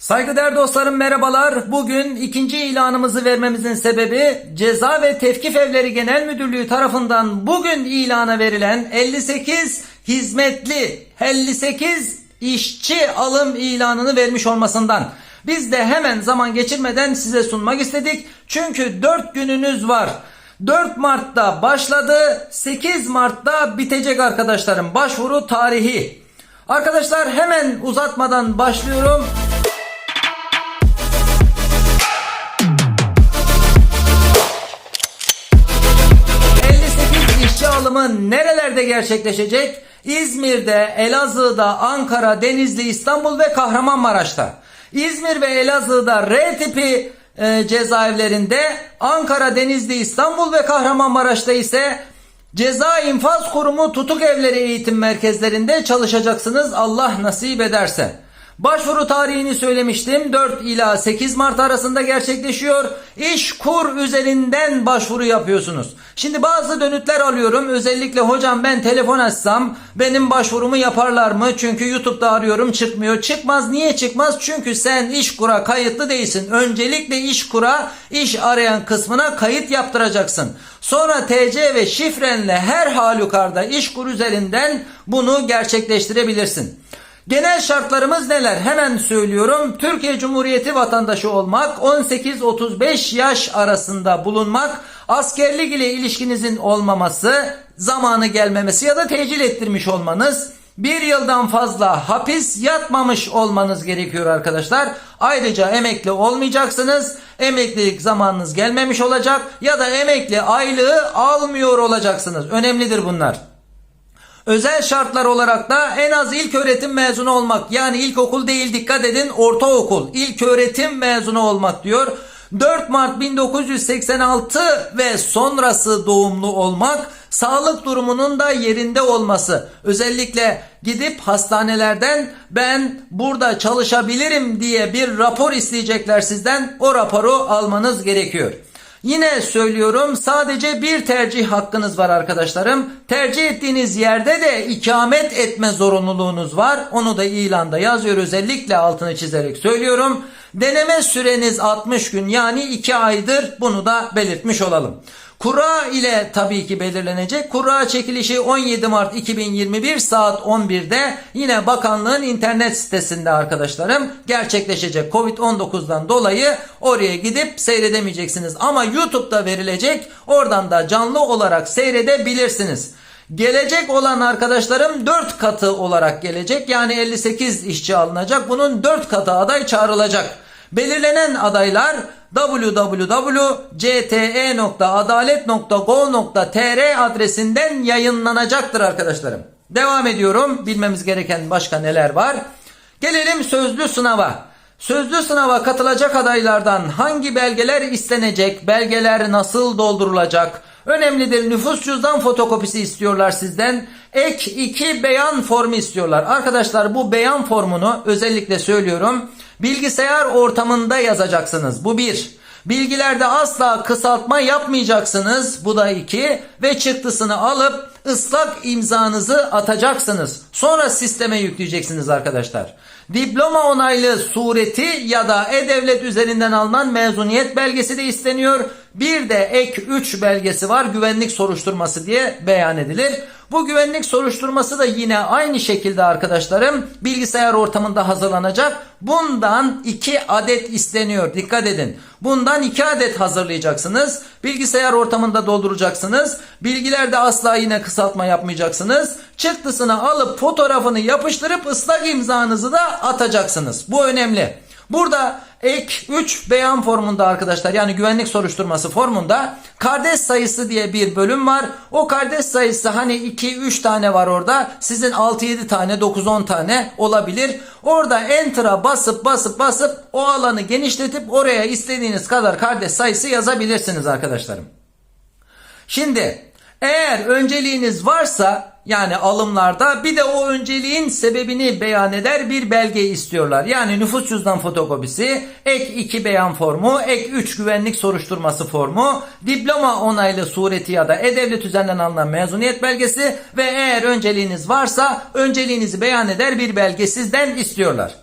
Saygıdeğer dostlarım merhabalar. Bugün ikinci ilanımızı vermemizin sebebi Ceza ve Tevkif Evleri Genel Müdürlüğü tarafından bugün ilana verilen 58 hizmetli 58 işçi alım ilanını vermiş olmasından. Biz de hemen zaman geçirmeden size sunmak istedik. Çünkü 4 gününüz var. 4 Mart'ta başladı, 8 Mart'ta bitecek arkadaşlarım. Başvuru tarihi. Arkadaşlar hemen uzatmadan başlıyorum. ...58 işçi alımı nerelerde gerçekleşecek? İzmir'de, Elazığ'da, Ankara, Denizli, İstanbul ve Kahramanmaraş'ta. İzmir ve Elazığ'da R tipi e, cezaevlerinde, Ankara, Denizli, İstanbul ve Kahramanmaraş'ta ise Ceza İnfaz Kurumu tutuk evleri eğitim merkezlerinde çalışacaksınız Allah nasip ederse. Başvuru tarihini söylemiştim. 4 ila 8 Mart arasında gerçekleşiyor. İş kur üzerinden başvuru yapıyorsunuz. Şimdi bazı dönütler alıyorum. Özellikle hocam ben telefon açsam benim başvurumu yaparlar mı? Çünkü YouTube'da arıyorum çıkmıyor. Çıkmaz. Niye çıkmaz? Çünkü sen iş kura kayıtlı değilsin. Öncelikle iş kura iş arayan kısmına kayıt yaptıracaksın. Sonra TC ve şifrenle her halükarda iş kur üzerinden bunu gerçekleştirebilirsin. Genel şartlarımız neler? Hemen söylüyorum. Türkiye Cumhuriyeti vatandaşı olmak, 18-35 yaş arasında bulunmak, askerlik ile ilişkinizin olmaması, zamanı gelmemesi ya da tecil ettirmiş olmanız, bir yıldan fazla hapis yatmamış olmanız gerekiyor arkadaşlar. Ayrıca emekli olmayacaksınız. Emeklilik zamanınız gelmemiş olacak ya da emekli aylığı almıyor olacaksınız. Önemlidir bunlar. Özel şartlar olarak da en az ilk öğretim mezunu olmak yani ilkokul değil dikkat edin ortaokul ilk öğretim mezunu olmak diyor. 4 Mart 1986 ve sonrası doğumlu olmak, sağlık durumunun da yerinde olması. Özellikle gidip hastanelerden ben burada çalışabilirim diye bir rapor isteyecekler sizden. O raporu almanız gerekiyor. Yine söylüyorum sadece bir tercih hakkınız var arkadaşlarım. Tercih ettiğiniz yerde de ikamet etme zorunluluğunuz var. Onu da ilanda yazıyor özellikle altını çizerek söylüyorum. Deneme süreniz 60 gün yani 2 aydır bunu da belirtmiş olalım. Kura ile tabii ki belirlenecek. Kura çekilişi 17 Mart 2021 saat 11'de yine bakanlığın internet sitesinde arkadaşlarım gerçekleşecek. Covid-19'dan dolayı oraya gidip seyredemeyeceksiniz. Ama YouTube'da verilecek. Oradan da canlı olarak seyredebilirsiniz. Gelecek olan arkadaşlarım 4 katı olarak gelecek. Yani 58 işçi alınacak. Bunun 4 katı aday çağrılacak. Belirlenen adaylar www.cte.adalet.gov.tr adresinden yayınlanacaktır arkadaşlarım. Devam ediyorum. Bilmemiz gereken başka neler var? Gelelim sözlü sınava. Sözlü sınava katılacak adaylardan hangi belgeler istenecek? Belgeler nasıl doldurulacak? Önemlidir. Nüfus cüzdan fotokopisi istiyorlar sizden. Ek 2 beyan formu istiyorlar. Arkadaşlar bu beyan formunu özellikle söylüyorum. Bilgisayar ortamında yazacaksınız. Bu bir. Bilgilerde asla kısaltma yapmayacaksınız. Bu da iki. Ve çıktısını alıp ıslak imzanızı atacaksınız. Sonra sisteme yükleyeceksiniz arkadaşlar. Diploma onaylı sureti ya da e-devlet üzerinden alınan mezuniyet belgesi de isteniyor. Bir de ek 3 belgesi var güvenlik soruşturması diye beyan edilir. Bu güvenlik soruşturması da yine aynı şekilde arkadaşlarım bilgisayar ortamında hazırlanacak. Bundan 2 adet isteniyor. Dikkat edin. Bundan 2 adet hazırlayacaksınız. Bilgisayar ortamında dolduracaksınız. Bilgilerde asla yine kısaltma yapmayacaksınız. Çıktısını alıp fotoğrafını yapıştırıp ıslak imzanızı da atacaksınız. Bu önemli. Burada ek 3 beyan formunda arkadaşlar yani güvenlik soruşturması formunda kardeş sayısı diye bir bölüm var. O kardeş sayısı hani 2-3 tane var orada. Sizin 6-7 tane 9-10 tane olabilir. Orada enter'a basıp basıp basıp o alanı genişletip oraya istediğiniz kadar kardeş sayısı yazabilirsiniz arkadaşlarım. Şimdi eğer önceliğiniz varsa yani alımlarda bir de o önceliğin sebebini beyan eder bir belge istiyorlar. Yani nüfus cüzdan fotokopisi, ek 2 beyan formu, ek 3 güvenlik soruşturması formu, diploma onaylı sureti ya da e-devlet üzerinden alınan mezuniyet belgesi ve eğer önceliğiniz varsa önceliğinizi beyan eder bir belge sizden istiyorlar.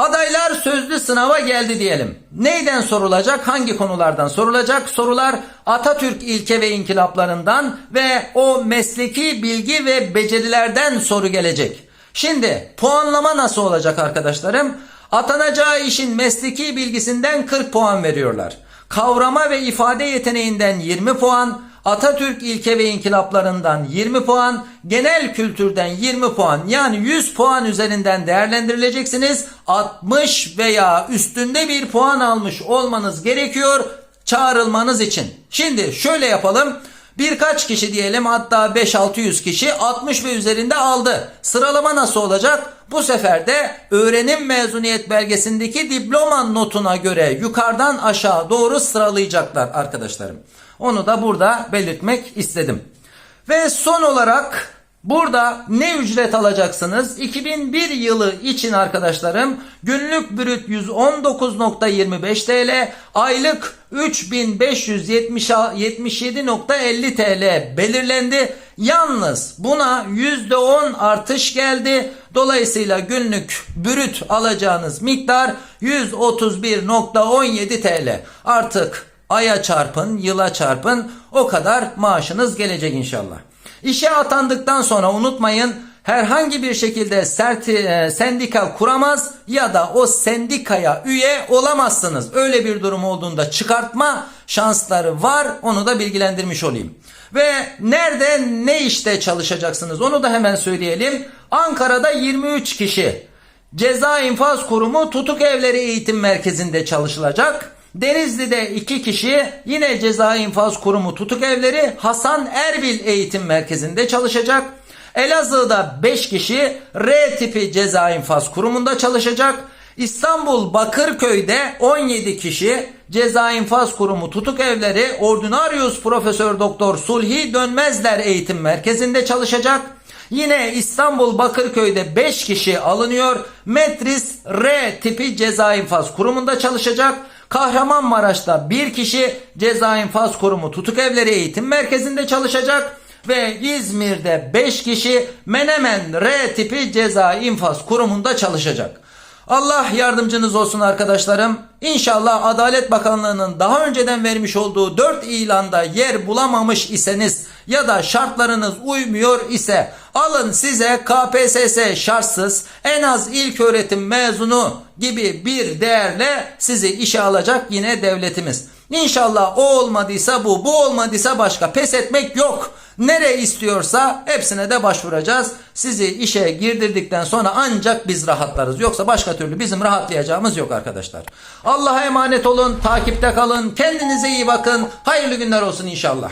Adaylar sözlü sınava geldi diyelim. Neyden sorulacak? Hangi konulardan sorulacak? Sorular Atatürk ilke ve inkılaplarından ve o mesleki bilgi ve becerilerden soru gelecek. Şimdi puanlama nasıl olacak arkadaşlarım? Atanacağı işin mesleki bilgisinden 40 puan veriyorlar. Kavrama ve ifade yeteneğinden 20 puan, Atatürk ilke ve inkılaplarından 20 puan, genel kültürden 20 puan yani 100 puan üzerinden değerlendirileceksiniz. 60 veya üstünde bir puan almış olmanız gerekiyor çağrılmanız için. Şimdi şöyle yapalım. Birkaç kişi diyelim hatta 5-600 kişi 60 ve üzerinde aldı. Sıralama nasıl olacak? Bu sefer de öğrenim mezuniyet belgesindeki diploma notuna göre yukarıdan aşağı doğru sıralayacaklar arkadaşlarım. Onu da burada belirtmek istedim. Ve son olarak burada ne ücret alacaksınız? 2001 yılı için arkadaşlarım günlük brüt 119.25 TL, aylık 3577.50 TL belirlendi. Yalnız buna %10 artış geldi. Dolayısıyla günlük brüt alacağınız miktar 131.17 TL. Artık aya çarpın, yıla çarpın o kadar maaşınız gelecek inşallah. İşe atandıktan sonra unutmayın herhangi bir şekilde serti, e, sendika kuramaz ya da o sendikaya üye olamazsınız. Öyle bir durum olduğunda çıkartma şansları var. Onu da bilgilendirmiş olayım. Ve nerede ne işte çalışacaksınız onu da hemen söyleyelim. Ankara'da 23 kişi Ceza İnfaz Kurumu Tutuk Evleri Eğitim Merkezi'nde çalışılacak. Denizli'de 2 kişi yine Ceza İnfaz Kurumu Tutuk Evleri Hasan Erbil Eğitim Merkezi'nde çalışacak. Elazığ'da 5 kişi R tipi Ceza İnfaz Kurumu'nda çalışacak. İstanbul Bakırköy'de 17 kişi Ceza İnfaz Kurumu Tutuk Evleri Ordinarius Profesör Doktor Sulhi Dönmezler Eğitim Merkezi'nde çalışacak. Yine İstanbul Bakırköy'de 5 kişi alınıyor. Metris R tipi ceza infaz kurumunda çalışacak. Kahramanmaraş'ta bir kişi ceza infaz kurumu tutuk evleri eğitim merkezinde çalışacak. Ve İzmir'de 5 kişi Menemen R tipi ceza infaz kurumunda çalışacak. Allah yardımcınız olsun arkadaşlarım. İnşallah Adalet Bakanlığı'nın daha önceden vermiş olduğu 4 ilanda yer bulamamış iseniz ya da şartlarınız uymuyor ise alın size KPSS şartsız en az ilk öğretim mezunu gibi bir değerle sizi işe alacak yine devletimiz. İnşallah o olmadıysa bu, bu olmadıysa başka. Pes etmek yok. Nere istiyorsa hepsine de başvuracağız. Sizi işe girdirdikten sonra ancak biz rahatlarız. Yoksa başka türlü bizim rahatlayacağımız yok arkadaşlar. Allah'a emanet olun, takipte kalın, kendinize iyi bakın. Hayırlı günler olsun inşallah.